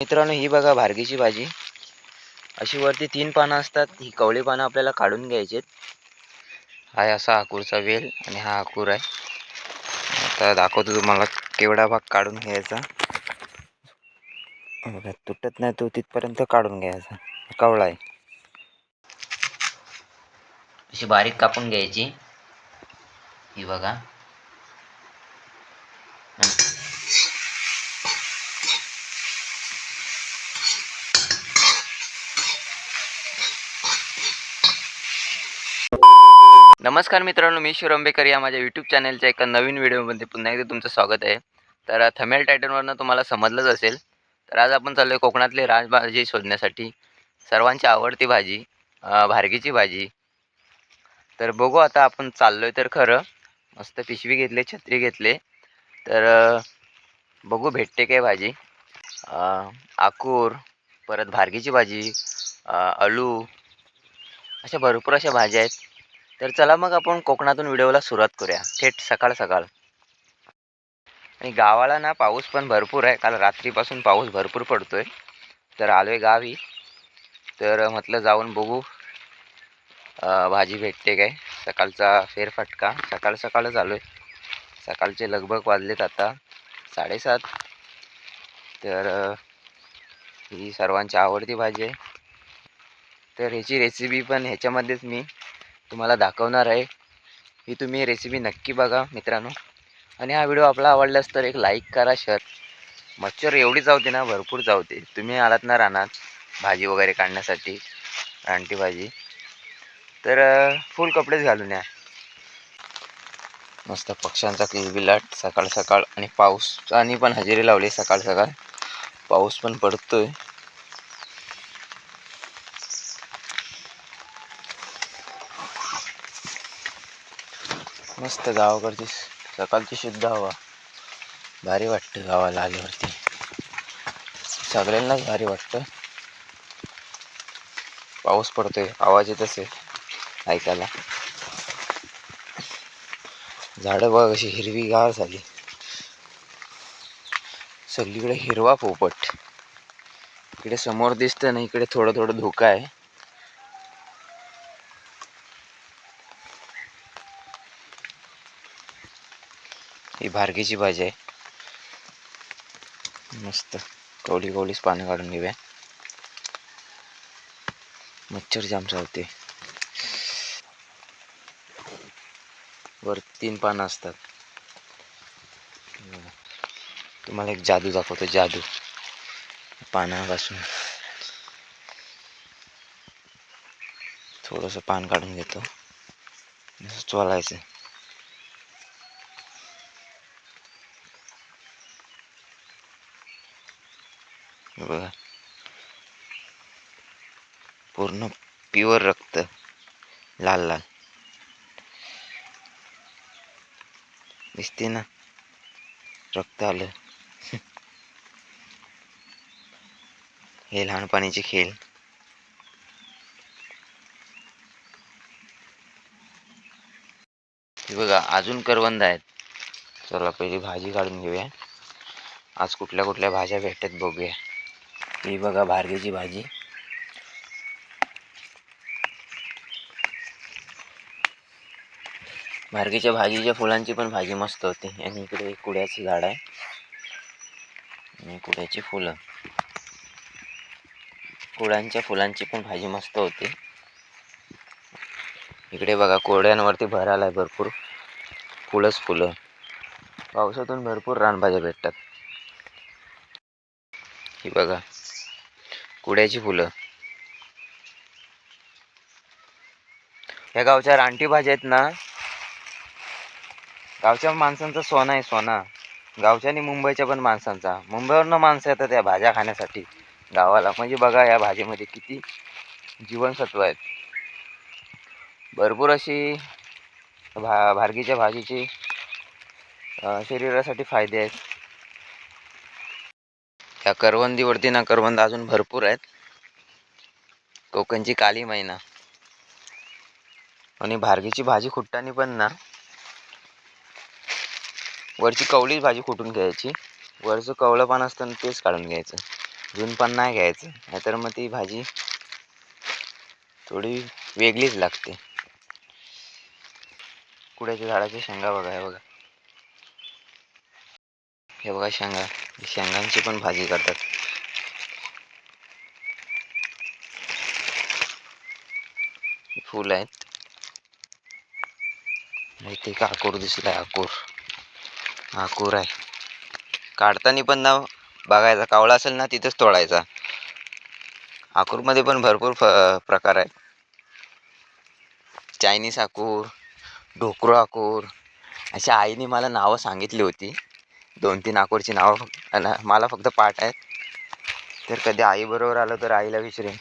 मित्रांनो ही बघा भारगीची भाजी. अशी वरती तीन पानं असतात. ही कवळी पानं आपल्याला काढून घ्यायची हा आहे असा आकूरचा वेल आणि हा आकूर आहे. आता दाखवतो तुम्हाला केवढा भाग काढून घ्यायचा. बघा तुटत नाही तो तिथपर्यंत काढून घ्यायचा. कवळा आहे. अशी बारीक कापून घ्यायची. ही बघा. नमस्कार मित्रांनो मी शिव आंबेकर या माझ्या यूट्यूब चॅनलच्या एका नवीन व्हिडिओमध्ये पुन्हा एकदा तुमचं स्वागत आहे. तर थमेल टायटनवरनं तुम्हाला समजलंच असेल तर आज आपण चाललो आहे कोकणातली राजभाजी शोधण्यासाठी. सर्वांची आवडती भाजी भारगीची भाजी. तर बघू आता आपण चाललो आहे तर खरं. मस्त पिशवी घेतले छत्री घेतले. तर बघू भेटते काय भाजी. अं, आकूर परत भारगीची भाजी आलू. अशा भरपूर अशा भाज्या आहेत. तर चला मग आपण कोकणातून व्हिडिओला सुरुवात करूया. थेट सकाळ सकाळ. आणि गावाला ना पाऊस पण भरपूर आहे. काल रात्रीपासून पाऊस भरपूर पडतोय. तर आलो आहे गावी. तर म्हटलं जाऊन बघू. भाजी भेटते काय? सकाळचा फेरफटका. सकाळ सकाळच आलो आहे सकाळचे लगभग वाजलेत आता. साडेसात. तर ही सर्वांची आवडती भाजी आहे. तर ह्याची रेसिपी पण ह्याच्यामध्येच मी तुम्हाला दाखवणार आहे. ही तुम्ही रेसिपी नक्की बघा मित्रांनो. आणि हा व्हिडिओ आपला आवडलास तर एक लाईक करा शेअर मच्छर एवढी जाऊ दे ना भरपूर जाऊ दे तुम्ही आलात ना रानात भाजी वगैरे काढण्यासाठी रानटी भाजी तर फुल कपडेच घालून या. मस्त पक्ष्यांचा किलबिलाट सकाळ सकाळ आणि पाऊस. आणि पण हजेरी लावली सकाळ सकाळ पाऊस पण पडतोय. मस्त गावाकडची सकाळची शुद्ध हवा. भारी वाटतं गावाला आल्यावरती. सगळ्यांनाच भारी वाटतं. पाऊस पडतोय आवाज येत असेल ऐकायला. झाडं बघ अशी हिरवी गार झाली. सगळीकडे हिरवा पोपट. इकडे समोर दिसतं ना इकडे थोडं थोडं धोका आहे. ही भारगीची भाजी आहे. मस्त. कवली कवलीच पानं काढून घेऊया. मच्छर जाम चालते वर तीन पानं असतात. तुम्हाला एक जादू दाखवतो जादू. पानापासून. थोडंसं पान काढून घेतो. असं चोलायचं. बघा. पूर्ण प्युअर रक्त. लाल लाल. दिसते ना? रक्त आलं. हे लहानपणीचे खेळ. हे बघा अजून करवंद आहेत. चला पहिली भाजी काढून घेऊया. आज कुठल्या कुठल्या भाज्या भेटतात बघूया. ही बघा भारगेची भाजी. भारगेच्या भाजीच्या फुलांची पण भाजी मस्त होती. आणि इकडे एक कुड्याचं झाड आहे. आणि कुड्याची फुलं. कुड्यांच्या फुलांची पण भाजी मस्त होती. इकडे बघा कोड्यांवरती भर आलाय भरपूर. फुलंच फुलं. पावसातून भरपूर रानभाज्या भेटतात. ही बघा. उड्याची फुलं. या गावच्या रानटी भाज्या आहेत ना गावच्या माणसांचा सोना आहे सोना. गावच्या आणि मुंबईच्या पण माणसांचा. मुंबईवरनं माणसं येतात या भाज्या खाण्यासाठी. गावाला. म्हणजे बघा या भाजीमध्ये किती जीवनसत्व आहेत. भरपूर अशी भा भारगीच्या भाजीची शरीरासाठी फायदे आहेत. या करवंदीवरती ना करवंद अजून भरपूर आहेत. कोकणची काली मैना. आणि भारगीची भाजी खुटताना पण ना. वरची कवळीच भाजी खुटून घ्यायची? वरचं कवळं पान असतं ना तेच काढून घ्यायचं. जून पण नाही घ्यायचं. नाहीतर मग ती भाजी थोडी वेगळीच लागते. कुड्याच्या झाडाच्या शेंगा बघा हे बघा. हे बघा शेंगा. शेंगांची पण भाजी करतात. फुल आहेत. इथे का आकूर दिसलाय आकूर. आकूर आहे. काढताना पण ना बघायचा कावळा असेल ना तिथंच तोडायचा. आकूरमध्ये पण भरपूर फ प्रकार आहेत. चायनीज आकूर ढोकरो आकूर. अशा आईने मला नावं सांगितली होती. दोन तीन आकूरची नावं मला फक्त पाठ आहेत. तर कधी आईबरोबर आलं तर आईला विचारेन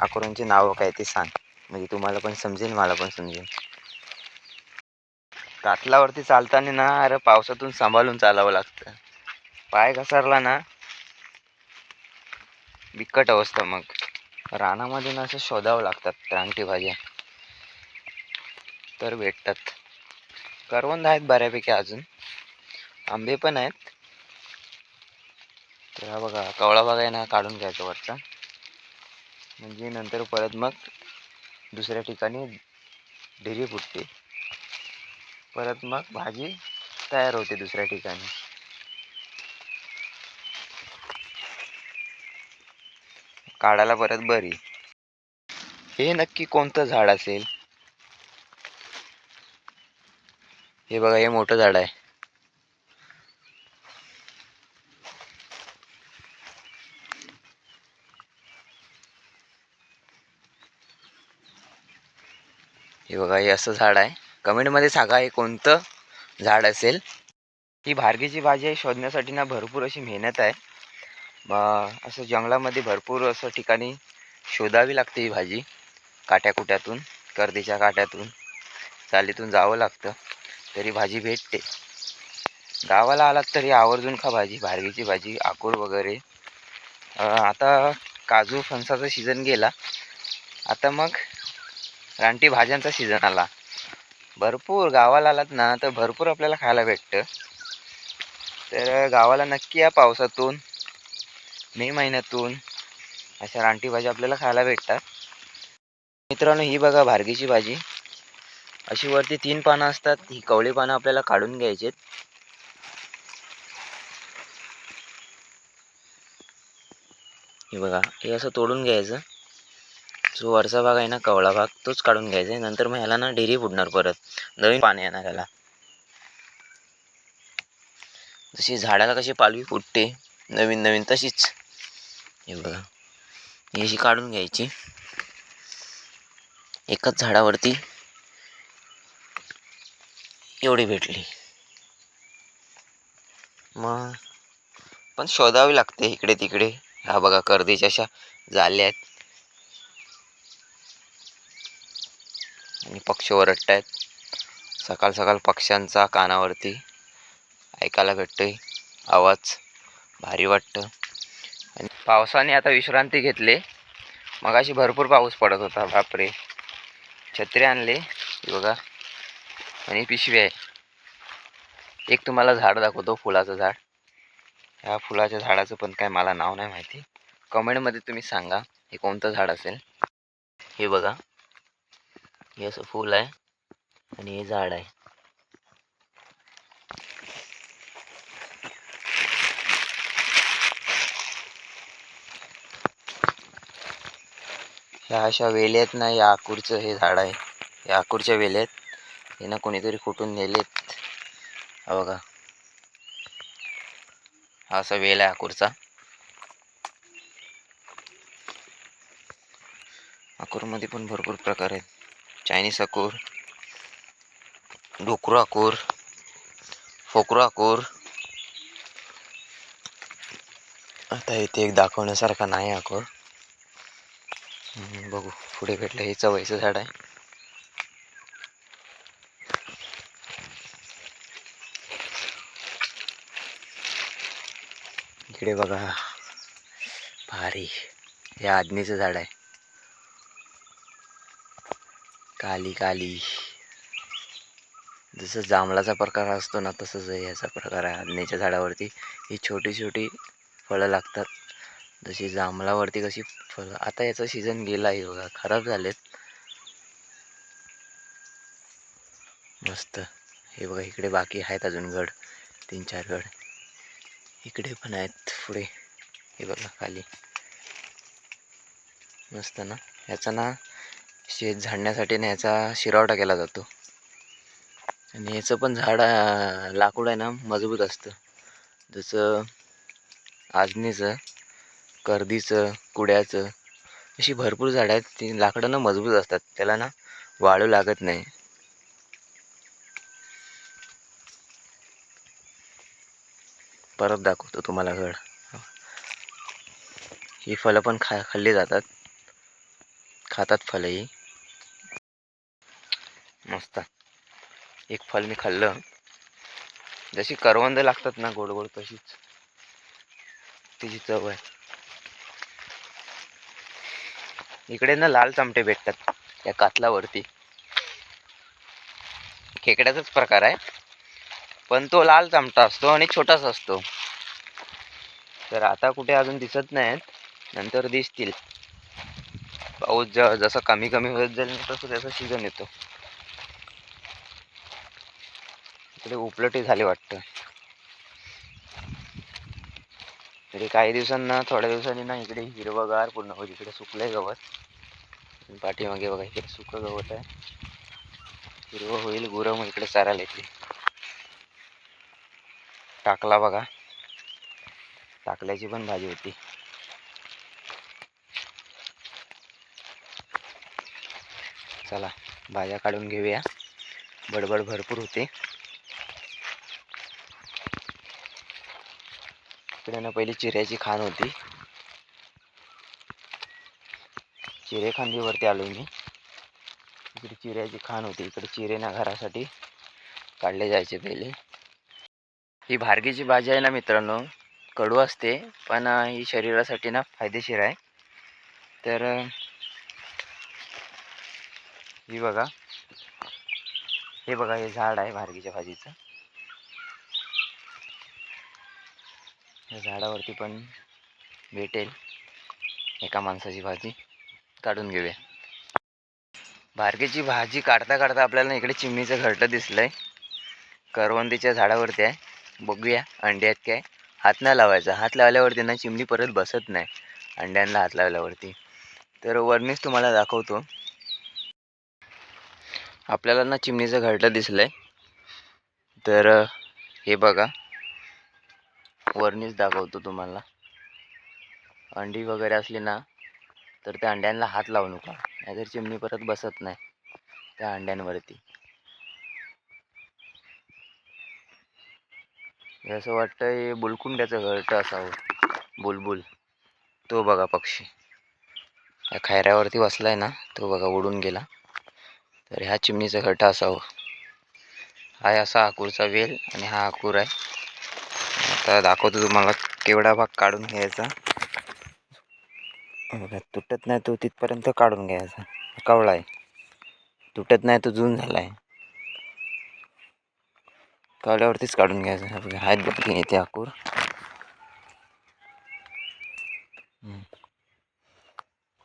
आकुरांची नावं काय ते सांग. म्हणजे तुम्हाला पण समजेल मला पण समजेल. कातलावरती चालताना ना अरे पावसातून सांभाळून चालावं लागतं. पाय घसरला ना बिकट अवस्था मग. रानामध्ये ना असं शोधावं लागतात रानटी भाज्या. तर भेटतात. करवंद आहेत बऱ्यापैकी अजून. आंबे पण आहेत. तर हा बघा कवळा आहे ना काढून घ्यायचा वरचा. म्हणजे नंतर परत मग दुसऱ्या ठिकाणी ढिरी फुटते. परत मग भाजी तयार होते दुसऱ्या ठिकाणी. काढायला परत बरी. हे नक्की कोणतं झाड असेल? हे बघा हे मोठं झाड आहे. हे बघा हे असं झाड आहे. कमेंटमध्ये सांगा हे कोणतं झाड असेल. ही भारगीची भाजी आहे शोधण्यासाठी ना भरपूर अशी मेहनत आहे. मग असं जंगलामध्ये भरपूर असं ठिकाणी शोधावी लागते ही भाजी. काट्याकुट्यातून गर्दीच्या काट्यातून चालीतून जावं लागतं तरी भाजी भेटते. गावाला आलात तरी आवर्जून खा भाजी भारगीची भाजी आकूर वगैरे. आता काजू फणसाचा सीझन गेला. आता मग रानटी भाज्यांचा सीझन आला. भरपूर गावाला आलात ना तर भरपूर आपल्याला खायला भेटतं. तर गावाला नक्की या पावसातून मे महिन्यातून अशा रानटी भाज्या आपल्याला खायला भेटतात. मित्रांनो ही बघा भारगीची भाजी. अशी वरती तीन पानं असतात ही कवळी पानं आपल्याला काढून घ्यायचीत. हे बघा हे असं तोडून घ्यायचं. जो वरचा भाग आहे ना कवळा भाग तोच काढून घ्यायचा आहे. नंतर मग ह्याला ना डेरी फुटणार परत. नवीन पाणी येणार ह्याला. जशी झाडाला कशी पालवी फुटते नवीन नवीन तशीच. हे बघा. ही अशी काढून घ्यायची. एकाच झाडावरती एवढी भेटली. मग पण शोधावी लागते इकडे तिकडे हा बघा कर्दीच्या अशा झाल्या आहेत. आणि पक्षी ओरडत आहेत सकाळ सकाळ पक्ष्यांचा कानावरती ऐकायला भेटतोय आवाज. भारी वाटतं. आणि पावसाने आता विश्रांती घेतली. मगाशी भरपूर पाऊस पडत होता. बापरे. छत्री आणले. बघा. आणि पिशवी आहे. एक तुम्हाला झाड दाखवतो फुलाचं झाड. ह्या फुलाच्या झाडाचं पण काय मला नाव नाही माहिती. कमेंटमध्ये तुम्ही सांगा हे कोणतं झाड असेल? हे बघा. हे असं फूल आहे आणि हे झाड आहे. ह्या अशा वेली आहेत ना या आकूरचं हे झाड आहे. या आकूरच्या वेलेत हे ना कोणीतरी कुठून नेलेत. हा बघा. हा असा वेल आहे आकूरचा. आकूरमध्ये पण भरपूर प्रकार आहेत. चायनीज अकूर डोकरू अकूर फोकरू अकूर आता इथे एक दाखवण्यासारखा नाही अकूर बघू पुढे भेटलं हे चवळीचं झाड आहे. इकडे बघा भारी हे आज्ञेचं झाड आहे. काली काली. जसं जांभळाचा प्रकार असतो ना तसंच ह्याचा याचा प्रकार आहे. आदनीच्या झाडावरती ही छोटी छोटी फळं लागतात. जशी जांभळावरती कशी फळं आता याचा सीझन गेला आहे बघा खराब झालेत. मस्त. हे बघा इकडे बाकी आहेत अजून गड तीन चार गड. इकडे पण आहेत पुढे. हे बघा खाली. मस्त ना? ह्याचा ना शेत झाडण्यासाठी ना ह्याचा शिरावटा केला जातो. आणि याचं पण झाड लाकूड आहे ना मजबूत असतं. जसं आजनीचं कर्दीचं कुड्याचं अशी भरपूर झाडं आहेत ती लाकडं ना मजबूत असतात. त्याला ना वाळू लागत नाही. परत दाखवतो तुम्हाला गड ही फळं पण खा खाल्ली जातात. खातात फळंही. मस्त. एक फल मी खाल्लं. जशी करवंद लागतात ना गोड गोड तशीच. तिची चव आहे. इकडे ना लाल चमटे भेटतात या कातलावरती. खेकड्याचाच प्रकार आहे. पण तो लाल चमटा असतो आणि छोटाच असतो. तर आता कुठे अजून दिसत नाहीत. नंतर दिसतील. पाऊस ज जसं कमी कमी होत जाईल तसं त्याचा सीझन येतो. इकडे उपलटी झाली वाटतं. इकडे काही दिवसांना थोड्या दिवसांनी ना इकडे हिरवगार पूर्ण होईल. इकडे सुकलंय गवत. पाठीमागे बघा इकडे सुकं गवत आहे. हिरवं होईल गुरं मग इकडे चारायला येते टाकला बघा. टाकल्याची पण भाजी होती. चला भाज्या काढून घेऊया. बडबड भरपूर होते. इकडे ना पहिली चिऱ्याची खाण होती. चिरे खांदीवरती आलो मी. इकडे चिऱ्याची खाण होती. इकडे चिरे ना घरासाठी काढले जायचे पहिले. ही भारगीची भाजी आहे ना मित्रांनो कडू असते पण ही शरीरासाठी ना फायदेशीर आहे. तर ही बघा. हे बघा हे झाड आहे भारगीच्या भाजीचं. या झाडावरती पण भेटेल एका माणसाची भाजी. काढून घेऊया. बारकेची भाजी काढता काढता आपल्याला इकडे चिमणीचं घरटं दिसलंय. करवंदीच्या झाडावरती आहे. बघूया अंड्यात काय हात नाही लावायचा. हात लावल्यावरती ना चिमणी परत बसत नाही. अंड्यांना हात लावल्यावरती. तर वरनीच तुम्हाला दाखवतो. आपल्याला ना चिमणीचं घरटं दिसलंय. तर हे बघा. वरणीच दाखवतो तुम्हाला. अंडी वगैरे असली ना तर त्या अंड्यांना हात लावू नका. नाहीतर चिमणी परत बसत नाही त्या अंड्यांवरती. हे असं वाटतं हे बुलकुंड्याचं घरटं असावं. बुलबुल. तो बघा पक्षी. या खायऱ्यावरती बसलाय ना तो बघा उडून गेला. तर ह्या चिमणीचं घरटं असावं. हा असा आकूरचा वेल आणि हा आकूर आहे. आता दाखवतो तुम्हाला केवढा भाग काढून घ्यायचा. बघा तुटत नाही तो तिथपर्यंत काढून घ्यायचा. कवळा आहे. तुटत नाही तो जून झाला आहे. कवल्यावरतीच काढून घ्यायचा. बघा आहेत दोन तीन येते आकूर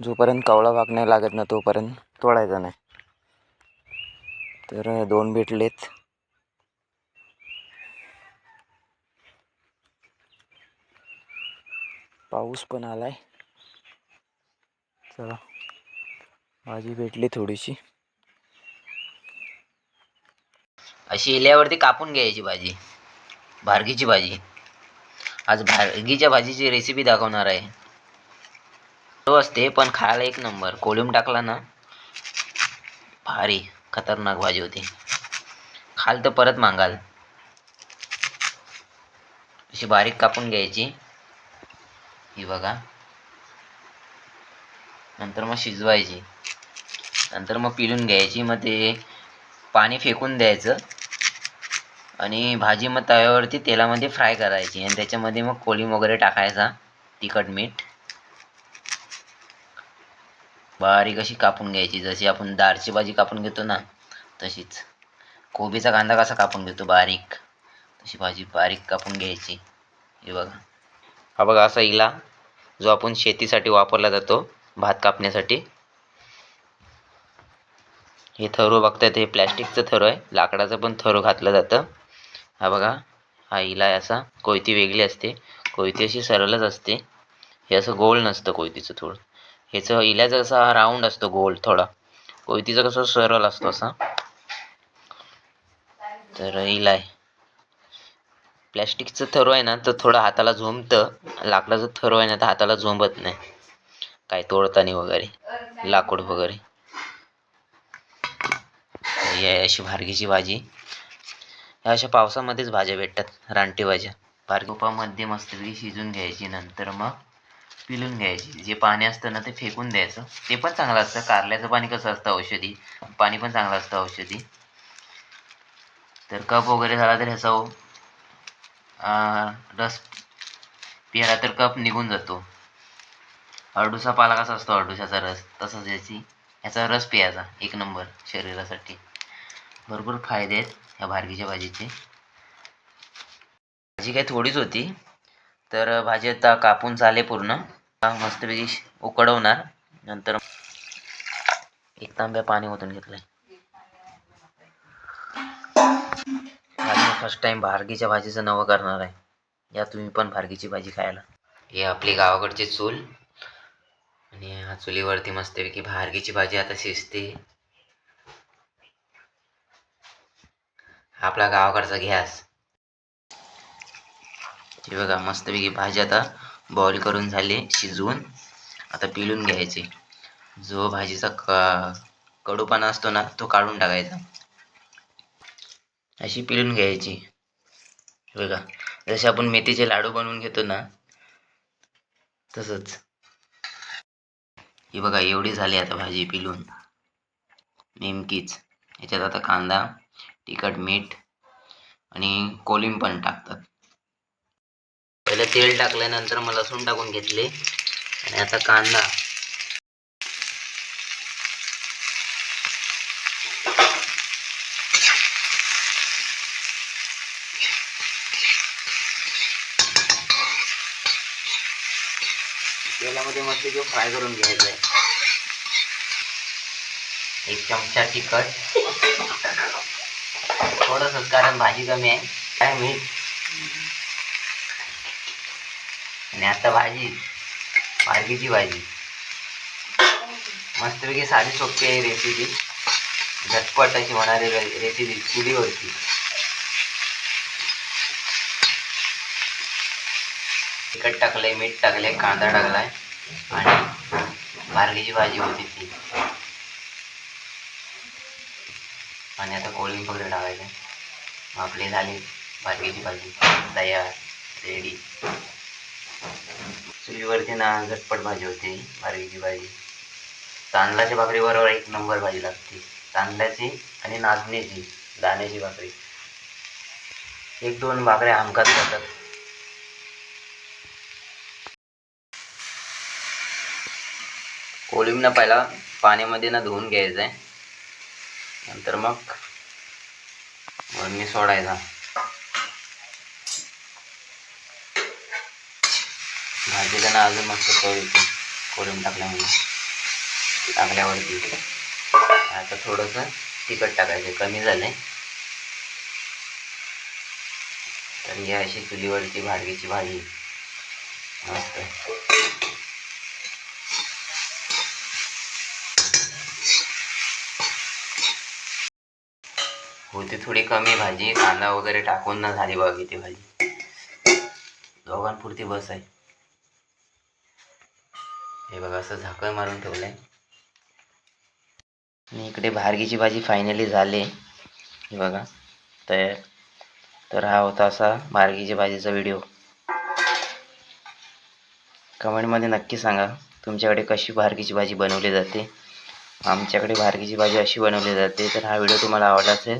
जोपर्यंत कवळा भाग नाही लागत ना तोपर्यंत तोडायचा नाही. तर दोन भेटलेत. पाऊस पण आलाय. चला भाजी भेटली थोडीशी. अशी इल्यावरती कापून घ्यायची भाजी. भारगीची भाजी. आज भारगीच्या भाजीची रेसिपी दाखवणार आहे. तो असते पण खायला एक नंबर कोलिम टाकला ना भारी खतरनाक भाजी होती. खाल तर परत मागाल. अशी बारीक कापून घ्यायची. ही बघा. नंतर मग शिजवायची. नंतर मग पिळून घ्यायची. मग ते पाणी फेकून द्यायचं. आणि भाजी मग तव्यावरती तेलामध्ये फ्राय करायची. आणि त्याच्यामध्ये मग कोलिम वगैरे टाकायचा. तिखट मीठ. बारीक अशी कापून घ्यायची. जशी आपण दाळची भाजी कापून घेतो ना तशीच. कोबीचा कांदा कसा कापून घेतो? बारीक. तशी भाजी बारीक कापून घ्यायची. हे बघा. हा बघा असा इला. जो आपण शेतीसाठी वापरला जातो भात कापण्यासाठी. हे थरो बघतायत हे प्लॅस्टिकचं थरो आहे. लाकडाचं पण थरो घातलं जातं. हा बघा हा इलाय असा. कोयती वेगळी असते. कोयती अशी सरळच असते. हे असं गोल नसतं कोयतीचं थोडं. ह्याचं इल्याचं कसं हा राऊंड असतो गोल थोडा. कोयतीचं कसं सरळ असतो असा. तर इलाय प्लॅस्टिकचं थरो आहे ना तर थोडं हाताला झोंबतं. लाकडाचं थरो आहे ना तर हाताला झोंबत नाही. काय तोडताना वगैरे लाकूड वगैरे. अशी भारगीची भाजी. ह्या अशा पावसामध्येच भाज्या भेटतात रानटी भाज्या. भार्गोपामध्ये मस्तपैकी शिजून घ्यायची नंतर मग पिलून घ्यायची. जे पाणी असतं ना ते फेकून द्यायचं. ते पण चांगलं असतं. कारल्याचं पाणी कसं असतं औषधी? पाणी पण चांगलं असतं औषधी. तर कप वगैरे झाला तर ह्याचा रस पिला तर कप निघून जातो. अडुसा पाला कसा असतो अरडूसाचा रस? तसाच याची ह्याचा रस प्यायचा एक नंबर शरीरासाठी. भरपूर फायदे आहेत ह्या भारगीच्या भाजीचे. भाजी काही थोडीच होती तर भाजी आता कापून झाले पूर्ण. मस्तपैकी उकडवणार नंतर एक तांब्या पाणी ओतून घेतलंय. आज मी फर्स्ट टाइम भारगीच्या भाजीचं नवं करणार आहे. या तुम्ही पण भारगीची भाजी खायला. हे आपली गावाकडची चूल. आणि ह्या चुलीवरती मस्तपैकी भारगीची भाजी आता शिजते. आपला गावाकडचा गॅस. हे बघा मस्तपैकी भाजी आता बॉईल करून झाली शिजवून आता पिलून घ्यायची. जो भाजीचा क कडूपणा असतो ना तो काढून टाकायचा. अशी पिळून घ्यायची. बघा जसे आपण मेथीचे लाडू बनवून घेतो ना तसंच. ही बघा एवढी झाली आता भाजी पिलून नेमकीच. याच्यात आता कांदा तिखट मीठ आणि कोलिंब पण टाकतात. पहिलं तेल टाकल्यानंतर मग लसूण टाकून घेतले. आणि आता कांदा तेलामध्ये मस्त घेऊन फ्राय करून घ्यायचं. आहे एक चमचा तिखट. थोडंसंच कारण भाजी कमी आहे. काय मीठ आणि आता भाजी. भार्गीची भाजी. मस्तपैकी साधी सोपी आहे रेसिपी झटपट अशी होणारी रेसिपी चुलीवरती. तिखट टाकलंय मीठ टाकलंय कांदा टाकलाय. आणि भार्गीची भाजी होती ती. आणि आता कोळी वगैरे टाकायचं. मग आपली झाली भार्गीची भाजी. तयार रेडी चुलीवरती ना झटपट भाजी होती भार्गीची भाजी. तांदळाच्या भाकरीबरोबर एक नंबर भाजी लागते. तांदळाची आणि नाचणीची दाण्याची भाकरी. एक दोन भाकऱ्या हमखास जातात कोलिंबनं पहिला पाण्यामध्ये ना धुवून घ्यायचं आहे नंतर मग वरणी सोडायचा. भाजीला ना अजून मस्त चव येते कोलिंब टाकल्यामुळे. टाकल्यावरती. आता थोडंसं तिखट टाकायचं कमी झालं आहे तर ही अशी चुलीवरची भाडगीची भाजी. मस्त. होती थोडी कमी भाजी कांदा वगैरे टाकून ना झाली बघा किती भाजी. दोघांपुरती बस आहे. हे बघा असं झाकण मारून ठेवलंय. आणि इकडे भार्गीची भाजी फायनली झाली. हे बघा तयार तर हा होता असा भारगीच्या भाजीचा व्हिडिओ कमेंटमध्ये नक्की सांगा तुमच्याकडे कशी भारगीची भाजी बनवली जाते? आमच्याकडे भारगीची भाजी अशी बनवली जाते तर हा व्हिडिओ तुम्हाला आवडला असेल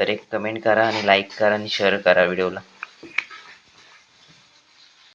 तर एक कमेंट करा आणि लाईक करा आणि शेअर करा व्हिडिओला